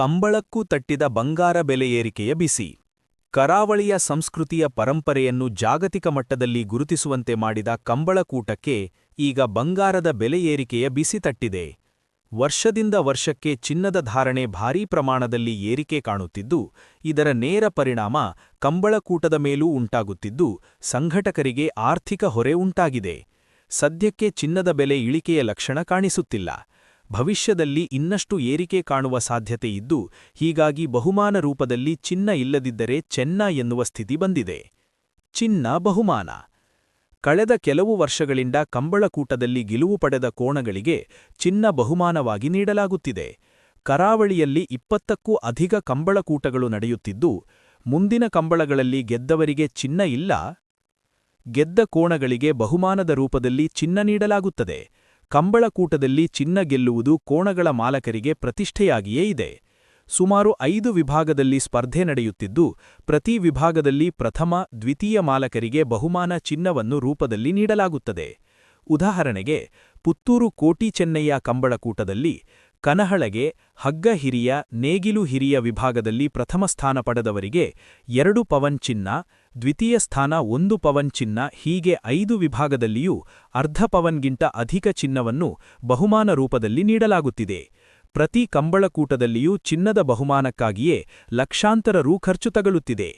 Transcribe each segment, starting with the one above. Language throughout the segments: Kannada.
ಕಂಬಳಕ್ಕೂ ತಟ್ಟಿದ ಬಂಗಾರ ಬೆಲೆ ಏರಿಕೆಯ ಬಿಸಿ. ಕರಾವಳಿಯ ಸಂಸ್ಕೃತಿಯ ಪರಂಪರೆಯನ್ನು ಜಾಗತಿಕ ಮಟ್ಟದಲ್ಲಿ ಗುರುತಿಸುವಂತೆ ಮಾಡಿದ ಕಂಬಳಕೂಟಕ್ಕೆ ಈಗ ಬಂಗಾರದ ಬೆಲೆ ಏರಿಕೆಯ ಬಿಸಿ ತಟ್ಟಿದೆ. ವರ್ಷದಿಂದ ವರ್ಷಕ್ಕೆ ಚಿನ್ನದ ಧಾರಣೆ ಭಾರೀ ಪ್ರಮಾಣದಲ್ಲಿ ಏರಿಕೆ ಕಾಣುತ್ತಿದ್ದು, ಇದರ ನೇರ ಪರಿಣಾಮ ಕಂಬಳಕೂಟದ ಮೇಲೂ ಉಂಟಾಗುತ್ತಿದ್ದು, ಸಂಘಟಕರಿಗೆ ಆರ್ಥಿಕ ಹೊರೆ ಉಂಟಾಗಿದೆ. ಸದ್ಯಕ್ಕೆ ಚಿನ್ನದ ಬೆಲೆ ಇಳಿಕೆಯ ಲಕ್ಷಣ ಕಾಣಿಸುತ್ತಿಲ್ಲ. ಭವಿಷ್ಯದಲ್ಲಿ ಇನ್ನಷ್ಟು ಏರಿಕೆ ಕಾಣುವ ಸಾಧ್ಯತೆ ಇದ್ದು, ಹೀಗಾಗಿ ಬಹುಮಾನ ರೂಪದಲ್ಲಿ ಚಿನ್ನ ಇಲ್ಲದಿದ್ದರೆ ಚೆನ್ನ ಎನ್ನುವ ಸ್ಥಿತಿ ಬಂದಿದೆ. ಚಿನ್ನ ಬಹುಮಾನ. ಕಳೆದ ಕೆಲವು ವರ್ಷಗಳಿಂದ ಕಂಬಳಕೂಟದಲ್ಲಿ ಗೆಲುವು ಪಡೆದ ಕೋಣಗಳಿಗೆ ಚಿನ್ನ ಬಹುಮಾನವಾಗಿ ನೀಡಲಾಗುತ್ತಿದೆ. ಕರಾವಳಿಯಲ್ಲಿ ಇಪ್ಪತ್ತಕ್ಕೂ ಅಧಿಕ ಕಂಬಳಕೂಟಗಳು ನಡೆಯುತ್ತಿದ್ದು, ಮುಂದಿನ ಕಂಬಳಗಳಲ್ಲಿ ಗೆದ್ದವರಿಗೆ ಚಿನ್ನ ಇಲ್ಲ. ಗೆದ್ದ ಕೋಣಗಳಿಗೆ ಬಹುಮಾನದ ರೂಪದಲ್ಲಿ ಚಿನ್ನ ನೀಡಲಾಗುತ್ತದೆ. ಕಂಬಳಕೂಟದಲ್ಲಿ ಚಿನ್ನ ಗೆಲ್ಲುವುದು ಕೋಣಗಳ ಮಾಲಕರಿಗೆ ಪ್ರತಿಷ್ಠೆಯಾಗಿಯೇ ಇದೆ. ಸುಮಾರು ಐದು ವಿಭಾಗದಲ್ಲಿ ಸ್ಪರ್ಧೆ ನಡೆಯುತ್ತಿದ್ದು, ಪ್ರತಿ ವಿಭಾಗದಲ್ಲಿ ಪ್ರಥಮ, ದ್ವಿತೀಯ ಮಾಲಕರಿಗೆ ಬಹುಮಾನ ಚಿನ್ನವನ್ನು ರೂಪದಲ್ಲಿ ನೀಡಲಾಗುತ್ತದೆ. ಉದಾಹರಣೆಗೆ, ಪುತ್ತೂರು ಕೋಟಿ ಚೆನ್ನಯ್ಯ ಕಂಬಳಕೂಟದಲ್ಲಿ ಕನಹಳಗೆ, ಹಗ್ಗ ಹಿರಿಯ, ನೇಗಿಲು ಹಿರಿಯ ವಿಭಾಗದಲ್ಲಿ ಪ್ರಥಮ ಸ್ಥಾನ ಪಡೆದವರಿಗೆ ಎರಡು ಪವನ್ ಚಿನ್ನ ದ್ವಿತೀಯ ಸ್ಥಾನ ಒಂದು ಪವನ್ ಚಿನ್ನ ಹೀಗೆ ಐದು ವಿಭಾಗದಲ್ಲಿಯೂ ಅರ್ಧ ಪವನ್ಗಿಂತ ಅಧಿಕ ಚಿನ್ನವನ್ನು ಬಹುಮಾನ ರೂಪದಲ್ಲಿ ನೀಡಲಾಗುತ್ತಿದೆ. ಪ್ರತಿ ಕಂಬಳಕೂಟದಲ್ಲಿಯೂ ಚಿನ್ನದ ಬಹುಮಾನಕ್ಕಾಗಿಯೇ ಲಕ್ಷಾಂತರ ರೂ ಖರ್ಚು ತಗಲುತ್ತಿದೆ.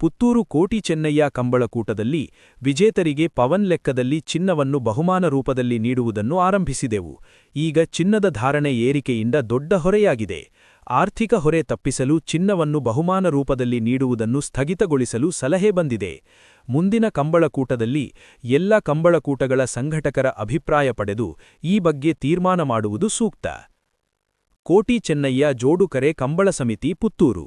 ಪುತ್ತೂರು ಕೋಟಿ ಚೆನ್ನಯ್ಯ ಕಂಬಳಕೂಟದಲ್ಲಿ ವಿಜೇತರಿಗೆ ಪವನ್ ಲೆಕ್ಕದಲ್ಲಿ ಚಿನ್ನವನ್ನು ಬಹುಮಾನ ರೂಪದಲ್ಲಿ ನೀಡುವುದನ್ನು ಆರಂಭಿಸಿದೆವು. ಈಗ ಚಿನ್ನದ ಧಾರಣೆ ಏರಿಕೆಯಿಂದ ದೊಡ್ಡ ಹೊರೆಯಾಗಿದೆ. ಆರ್ಥಿಕ ಹೊರೆ ತಪ್ಪಿಸಲು ಚಿನ್ನವನ್ನು ಬಹುಮಾನ ರೂಪದಲ್ಲಿ ನೀಡುವುದನ್ನು ಸ್ಥಗಿತಗೊಳಿಸಲು ಸಲಹೆ ಬಂದಿದೆ. ಮುಂದಿನ ಕಂಬಳಕೂಟದಲ್ಲಿ ಎಲ್ಲ ಕಂಬಳಕೂಟಗಳ ಸಂಘಟಕರ ಅಭಿಪ್ರಾಯ ಪಡೆದು ಈ ಬಗ್ಗೆ ತೀರ್ಮಾನ ಮಾಡುವುದು ಸೂಕ್ತ. ಕೋಟಿ ಚೆನ್ನಯ್ಯ ಜೋಡುಕರೆ ಕಂಬಳ ಸಮಿತಿ ಪುತ್ತೂರು.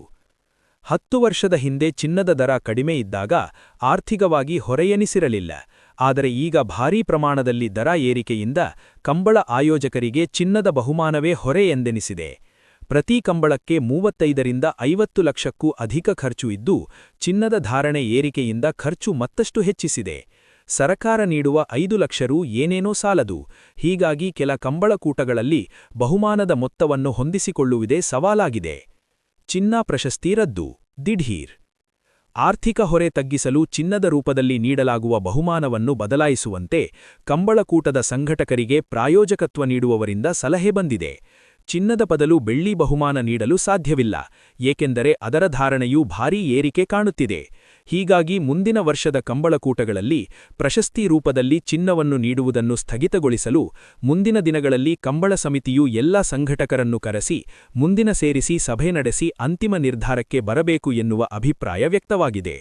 ಹತ್ತು ವರ್ಷದ ಹಿಂದೆ ಚಿನ್ನದ ದರ ಕಡಿಮೆ ಇದ್ದಾಗ ಆರ್ಥಿಕವಾಗಿ ಹೊರೆಯನಿಸಿರಲಿಲ್ಲ. ಆದರೆ ಈಗ ಭಾರೀ ಪ್ರಮಾಣದಲ್ಲಿ ದರ ಏರಿಕೆಯಿಂದ ಕಂಬಳ ಆಯೋಜಕರಿಗೆ ಚಿನ್ನದ ಬಹುಮಾನವೇ ಹೊರೆ ಎಂದೆನಿಸಿದೆ. ಪ್ರತಿ ಕಂಬಳಕ್ಕೆ ಮೂವತ್ತೈದರಿಂದ ಐವತ್ತು ಲಕ್ಷಕ್ಕೂ ಅಧಿಕ ಖರ್ಚು ಇದ್ದು, ಚಿನ್ನದ ಧಾರಣೆ ಏರಿಕೆಯಿಂದ ಖರ್ಚು ಮತ್ತಷ್ಟು ಹೆಚ್ಚಿಸಿದೆ. ಸರಕಾರ ನೀಡುವ ಐದು ಲಕ್ಷ ರು ಏನೇನೋ ಸಾಲದು. ಹೀಗಾಗಿ ಕೆಲ ಕಂಬಳಕೂಟಗಳಲ್ಲಿ ಬಹುಮಾನದ ಮೊತ್ತವನ್ನು ಹೊಂದಿಸಿಕೊಳ್ಳುವುದೇ ಸವಾಲಾಗಿದೆ. ಚಿನ್ನ ಪ್ರಶಸ್ತಿ ರದ್ದು. ದಿಢೀರ್. ಆರ್ಥಿಕ ಹೊರೆ ತಗ್ಗಿಸಲು ಚಿನ್ನದ ರೂಪದಲ್ಲಿ ನೀಡಲಾಗುವ ಬಹುಮಾನವನ್ನು ಬದಲಾಯಿಸುವಂತೆ ಕಂಬಳಕೂಟದ ಸಂಘಟಕರಿಗೆ ಪ್ರಾಯೋಜಕತ್ವ ನೀಡುವವರಿಂದ ಸಲಹೆ ಬಂದಿದೆ. ಚಿನ್ನದ ಬದಲು ಬೆಳ್ಳಿ ಬಹುಮಾನ ನೀಡಲು ಸಾಧ್ಯವಿಲ್ಲ, ಏಕೆಂದರೆ ಅದರ ಧಾರಣೆಯು ಭಾರೀ ಏರಿಕೆ ಕಾಣುತ್ತಿದೆ. ಹೀಗಾಗಿ ಮುಂದಿನ ವರ್ಷದ ಕಂಬಳಕೂಟಗಳಲ್ಲಿ ಪ್ರಶಸ್ತಿ ರೂಪದಲ್ಲಿ ಚಿನ್ನವನ್ನು ನೀಡುವುದನ್ನು ಸ್ಥಗಿತಗೊಳಿಸಲು ಮುಂದಿನ ದಿನಗಳಲ್ಲಿ ಕಂಬಳ ಸಮಿತಿಯು ಎಲ್ಲ ಸಂಘಟಕರನ್ನು ಕರೆಸಿ, ಮುಂದಿನ ಸೇರಿಸಿ ಸಭೆ ನಡೆಸಿ ಅಂತಿಮ ನಿರ್ಧಾರಕ್ಕೆ ಬರಬೇಕು ಎನ್ನುವ ಅಭಿಪ್ರಾಯ ವ್ಯಕ್ತವಾಗಿದೆ.